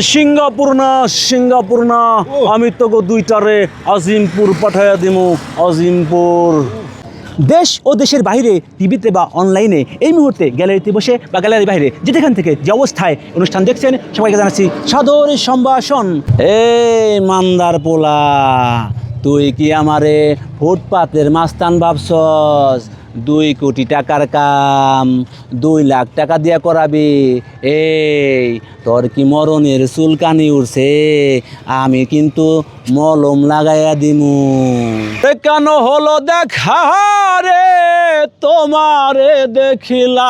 Singapore না Singapore না আমি তোকে দুইটারে আজিমপুর পাঠাইয়া দিমু আজিমপুর। দেশ ও দেশের বাইরে টিভিতে বা অনলাইনে এই মুহূর্তে গ্যালারিতে বসে বা গ্যালারির বাইরে যেখান থেকে যে অবস্থায় অনুষ্ঠান দেখছেন সবাইকে জানাচ্ছি সাদর সম্ভাষণ। এ মান্দার পোলা তুই কি আমারে ফুটপাতের মাস্তান ভাবছস? দুই কোটি টাকার কাম দুই লাখ টাকা দিয়া করাবি। এই তোর কি মরণের চুলকানি উঠছে আমি কিন্তু মলম লাগাইয়া দিমু। কেন হলো দেখা রে? তোমারে দেখিলাম।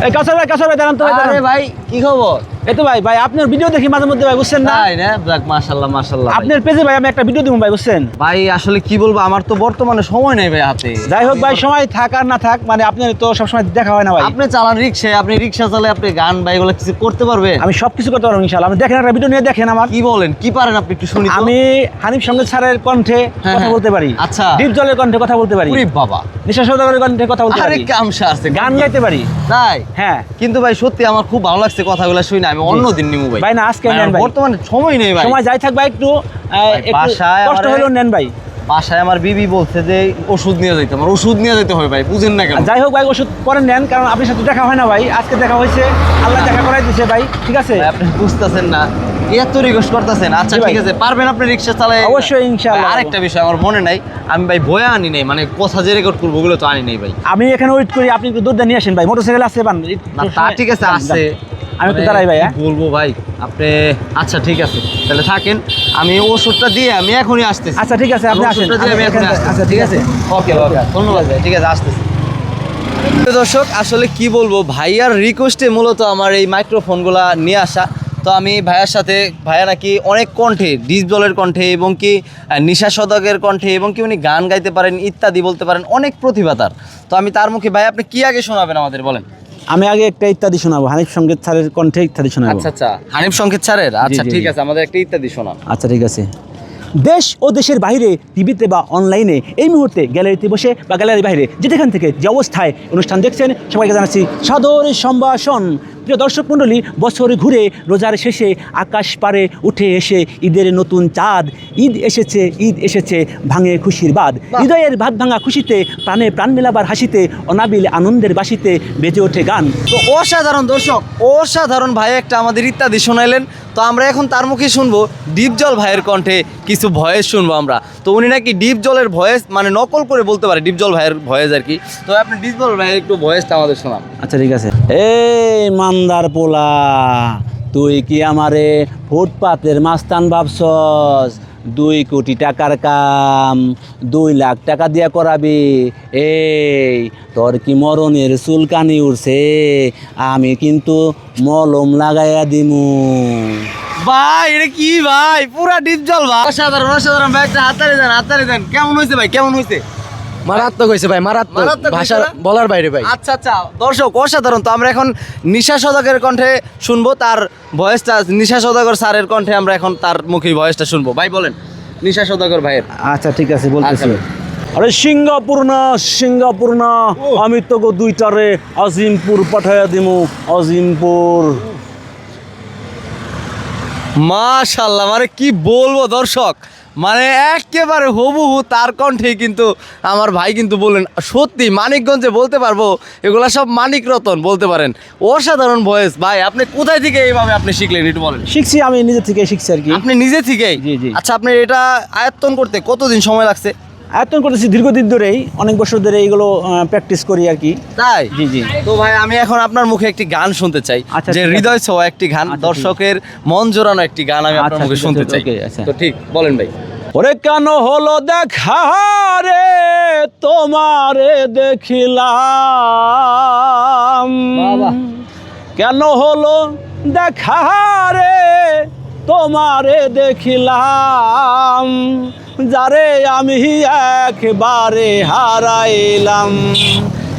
ভাই দাঁড়ান তো। ভাই কি খবর? এই তো ভাই ভাই আপনার ভিডিও দেখি মাঝে মধ্যে ভাই বুঝছেন না? তাই না? যাক মাশাআল্লাহ মাশাআল্লাহ ভাই। আপনার পেজে ভাই আমি একটা ভিডিও দিব ভাই বুঝছেন? ভাই আসলে কি বলব আমার তো বর্তমানে সময় নেই ভাই হাতে। যাই হোক ভাই সময় থাক আর না থাক মানে আপনার তো দেখা হয় না ভাই। আপনি চালান রিক্সা আপনি চালায় আপনি গান ভাই এগুলো কিছু করতে পারবেন আমি সব কিছু করতে পারব ইনশাল্লাহ আপনি দেখেন একটা ভিডিও নিয়ে দেখেন আমার। কি বলেন কি পারেন আপনি একটু শুনি আমি হানিফ সংগীত স্যারের কণ্ঠে হ্যাঁ, কথা হ্যাঁ। বলতে পারি। আচ্ছা। দীপ জলের কণ্ঠে কথা বলতে পারি। বাবা। নিশা সৌদাগরের কণ্ঠে কথা বলতে আরে পারি। কামসা আছে। গান গাইতে পারি। তাই? হ্যাঁ। কিন্তু ভাই সত্যি আমার খুব ভালো লাগছে কথাগুলো শুনে আমি অন্য দিন নিমু ভাই। ভাই না, আজকে নেন ভাই। বর্তমানে সময় নেই ভাই। সময় যাই থাকবে একটু একটু কষ্ট হলেও নেন ভাই। বাসায় আমার বিবি বলছে যে ওষুধ নিয়ে আমার ওষুধ নিয়ে যেতে হবে ভাই বুঝেন না কেন। যাই হোক ভাই ওষুধ পরে নেন কারণ আপনার সাথে দেখা হয় না ভাই। আজকে দেখা হয়েছে আল্লাহ দেখা করাই দিছে ভাই ঠিক আছে? আপনি বুঝতেছেন না। এত রিকোয়েস্ট করতেছেন। আচ্ছা ঠিক আছে পারবেন আপনি রিক্সা চালায় অবশ্যই, ইনশাআল্লাহ। ভাই, আরেকটা বিষয় আমার মনে নাই। আমি ভাই ভয়ে আনি নাই মানে কথা যে রেকর্ড করব ওগুলো তো আনি নাই ভাই। আমি এখানে ওয়েট করি আপনি একটু দৌড় নিয়ে আসেন ভাই। মোটরসাইকেল আছে না তা ঠিক আছে আছে। আমি একটু মানে দাঁড়াই ভাই হ্যাঁ? বলব ভাই আপনি আচ্ছা ঠিক আছে। তাহলে থাকেন আমি ওষুধটা দিয়ে আমি এখনই আসতেছি। আচ্ছা ঠিক আছে আপনি আসেন আমি আমি এখনই আসতেছি আচ্ছা ঠিক আছে? ওকে ওকে ধন্যবাদ ভাই ঠিক আছে আসতেছি। দর্শক আসলে কি বলব ভাইয়ার রিকোয়েস্টে মূলত আমার এই মাইক্রোফোনগুলা নিয়ে আসা। তো আমি ভাইয়ার সাথে ভাইয়া নাকি অনেক কণ্ঠে ডিসবলের কণ্ঠে এবং কি নিশা সদকের কণ্ঠে এবং কি উনি গান গাইতে পারেন ইত্যাদি বলতে পারেন অনেক প্রতিভা তার। তো আমি তার মুখে ভাই আপনি কি আগে শোনাবেন আমাদের বলেন। আমি আগে একটা ইত্যাদি শোনাবো। হানিফ সংকেত স্যারের কণ্ঠে ইত্যাদি শোনাবো। আচ্ছা আচ্ছা। হানিফ সংকেত স্যারের? আচ্ছা ঠিক আছে আমাদের একটা ইত্যাদি শোনান। আচ্ছা ঠিক আছে। দেশ ও দেশের বাইরে টিভিতে বা অনলাইনে এই মুহূর্তে গ্যালারিতে বসে বা গ্যালারির বাইরে যেখান থেকে যে অবস্থায় অনুষ্ঠান দেখছেন সবাইকে জানাচ্ছি সাদর সম্ভাষণ। প্রিয় দর্শক মণ্ডলী বছর ঘুরে রোজার শেষে আকাশ পারে উঠে এসে ঈদের নতুন চাঁদ ঈদ এসেছে ঈদ এসেছে ভাঙে খুশির বাদ। হৃদয়ের ভাত ভাঙা খুশিতে প্রাণে প্রাণ মেলাবার হাসিতে অনাবিল আনন্দের বাসিতে বেজে ওঠে গান। তো অসাধারণ দর্শক অসাধারণ ভাই একটা আমাদের ইত্যাদি শোনাইলেন। তো আমরা এখন তার মুখে শুনব ডিপ জল ভাইয়ের কণ্ঠে কিছু ভয়েস শুনব আমরা। তো উনি নাকি ডিপ জলের ভয়েস মানে নকল করে বলতে পারে ডিপজল ভাইয়ের ভয়েস আর কি। তো আপনি ডিপ জল ভাইয়ের একটু ভয়েসটা আমাদের শোনান। আচ্ছা ঠিক আছে। এ মান্দার পোলা, তুই কি আমারে ফুটপাতের মাস্তান ভাবছস? দুই কোটি টাকার কাম, দুই লাখ টাকা দিয়া করাবি। এই, তোর কি মরণের চুলকানি উঠছে আমি কিন্তু মলম লাগাইয়া দিমু। ভাই, এটা কি ভাই? পুরা ডিপ জল ভাই। অসাধারণ অসাধারণ ভাই, একটা হাতারে দেন হাতারে দেন। কেমন হয়েছে ভাই? কেমন হয়েছে? মারাত্মক হয়েছে ভাই মারাত্মক। না? বলার বাইরে ভাই। আচ্ছা আচ্ছা। দর্শক অসাধারণ। তো আমরা এখন নিশা সদাগরের কণ্ঠে শুনব তার ভয়েসটা নিশা সদাগর স্যারের কণ্ঠে আমরা এখন তার মুখে ভয়েসটা শুনব। ভাই বলেন নিশা সদাগর ভাইয়ের। আচ্ছা ঠিক আছে বলতেছি। আচ্ছা। আরে সিঙ্গাপুর না সিঙ্গাপুর না আমি তোকে দুইটারে আজিমপুর পাঠাইয়া দিমু আজিমপুর। মাশাল্লাহ মানে কি বলব দর্শক? মানে একেবারে হুবহু তার কণ্ঠে কিন্তু আমার ভাই কিন্তু বললেন সত্যি মানিকগঞ্জে বলতে পারব? এগুলা সব মানিক রতন বলতে পারেন। অসাধারণ ভয়েস। ভাই আপনি কোথায় থেকে এইভাবে আপনি শিখলেন একটু বলেন। শিখছি আমি নিজে থেকে শিখছি আর কি। আপনি নিজে থেকেই? জি, জি। আচ্ছা আপনি এটা আয়ত্তন করতে কতদিন সময় লাগছে? আয়ত্তন করতেছি দীর্ঘদিন ধরেই অনেক বছর ধরে এইগুলো প্র্যাকটিস করি আর কি। তাই? জি জি। তো ভাই আমি এখন আপনার মুখে একটি গান শুনতে চাই। আচ্ছা, যে হৃদয় ছোঁয়া একটি গান আচ্ছা, দর্শকের মন জোরানো একটি গান আমি আপনার আচ্ছা, মুখে শুনতে চাই। তো ঠিক বলেন ভাই। ওরে কেন হলো দেখা রে? তোমারে দেখিলাম। কেন হলো দেখা রে? তোমারে দেখিলাম। যারে আমি একবারে হারাইলাম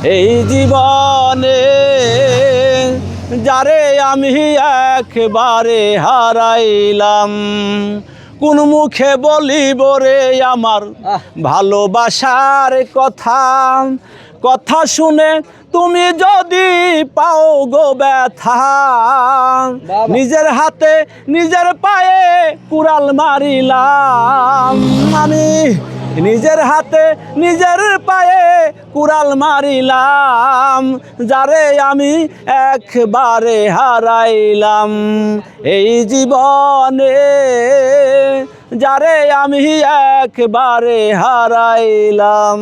এই জীবনে যারে আমি একবারে হারাইলাম। কোন মুখে বলিব রে আমার ভালোবাসার কথা কথা শুনে তুমি যদি পাও গো ব্যথা নিজের হাতে নিজের পায়ে কুড়াল মারিলাম। আমি নিজের হাতে নিজের পায়ে কুড়াল মারিলাম যারে আমি একবারে হারাইলাম। এই জীবনে যারে আমি একবারে হারাইলাম।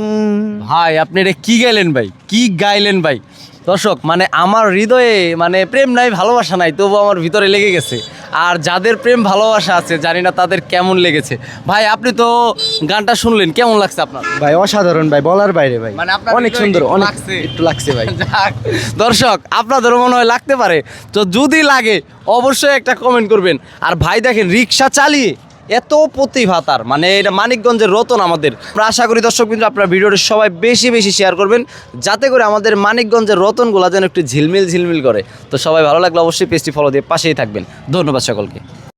ভাই আপনি এটা কি গাইলেন ভাই? কি গাইলেন ভাই? দর্শক মানে আমার হৃদয়ে মানে প্রেম নাই ভালোবাসা নাই তবু আমার ভিতরে লেগে গেছে। আর যাদের প্রেম ভালোবাসা আছে জানি না তাদের কেমন লেগেছে। ভাই আপনি তো গানটা শুনলেন কেমন লাগছে আপনার? ভাই অসাধারণ ভাই বলার বাইরে ভাই। মানে আপনার অনেক সুন্দর একটু অনেক লাগছে? একটু লাগছে ভাই। যাক, দর্শক আপনাদেরও মনে হয় লাগতে পারে। তো যদি লাগে অবশ্যই একটা কমেন্ট করবেন। আর ভাই দেখেন রিক্সা চালিয়ে এত প্রতিভা তার। মানে এটা মানিকগঞ্জের রতন আমাদের। আমরা আশা করি দর্শক কিন্তু আপনার ভিডিওটি সবাই বেশি বেশি শেয়ার করবেন, যাতে করে আমাদের মানিকগঞ্জের রতনগুলো যেন একটু ঝিলমিল ঝিলমিল করে। তো সবাই ভালো লাগলে অবশ্যই পেজটি ফলো দিয়ে পাশেই থাকবেন। ধন্যবাদ সকলকে।